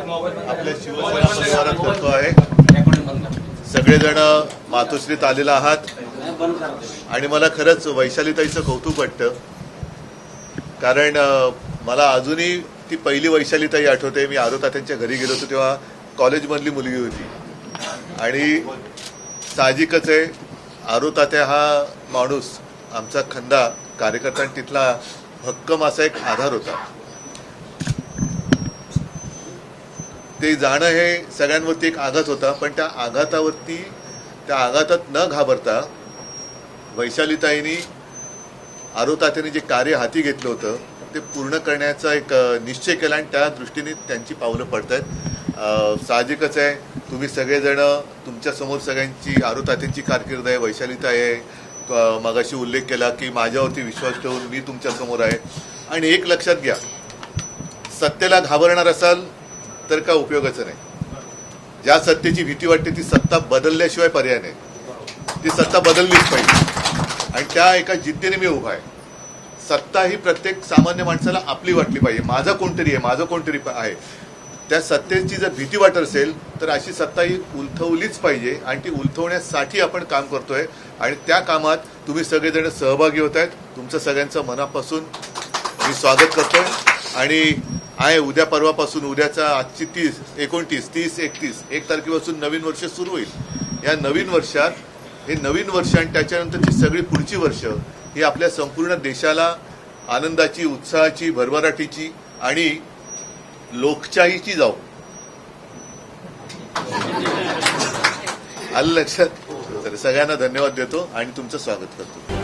आपल्या शिवसेना परिवारात करतो आहे. सगळेजण मातोश्रीत आलेला आहात. आणि मला खरंच वैशालीताईचं कौतुक वाटतं. कारण मला अजूनही ती पहिली वैशालीताई आठवते. मी आरोतात्यांच्या घरी गेलो होतो तेव्हा कॉलेजमधली मुलगी होती. आणि साहजिकच आहे आरोतात्या हा माणूस आमचा खंदा कार्यकर्त्यां तिथला भक्कम असा एक आधार होता. ते जाणं हे सगळ्यांवरती एक आघात होता पण त्या आघातावरती त्या आघातात न घाबरता वैशालीताईंनी आरोतात्याने जे कार्य हाती घेतलं होतं ते पूर्ण करण्याचा एक निश्चय केला आणि त्या दृष्टीने त्यांची पावलं पडत आहेत साहजिकच आहे तुम्ही सगळेजण तुमच्यासमोर सगळ्यांची आरोतात्यांची कारकीर्द आहे वैशालीताई आहे मगाशी उल्लेख केला की माझ्यावरती विश्वास ठेवून मी तुमच्यासमोर आहे. आणि एक लक्षात घ्या सत्तेला घाबरणार असाल तर का उपयोगाचं नाही? ज्या सत्तेची भीती वाटते ती सत्ता बदलल्याशिवाय पर्याय नाही. ती सत्ता बदललीच पाहिजे. आणि त्या एका जिद्दीने मी उभा आहे. सत्ता ही प्रत्येक सामान्य माणसाला आपली वाटली पाहिजे. माझं कोणतरी आहे माझं कोणतरी आहे. त्या सत्तेची जर भीती वाटत असेल तर अशी सत्ता ही उलथवलीच पाहिजे. आणि ती उलथवण्यासाठी आपण काम करतोय. आणि त्या कामात तुम्ही सगळेजण सहभागी होत आहेत. तुमचं सगळ्यांचं मनापासून मी स्वागत करतोय. आणि आहे उद्या परवापासून उद्याचा आजची तीस एकोणतीस तीस एकतीस एक तारखेपासून नवीन वर्ष सुरू होईल. या नवीन वर्षात हे नवीन वर्ष आणि त्याच्यानंतरची सगळी पुढची वर्ष ही आपल्या संपूर्ण देशाला आनंदाची उत्साहाची भरभराटीची आणि लोकशाहीची जाऊ. आलं लक्षात? तर सगळ्यांना धन्यवाद देतो आणि तुमचं स्वागत करतो.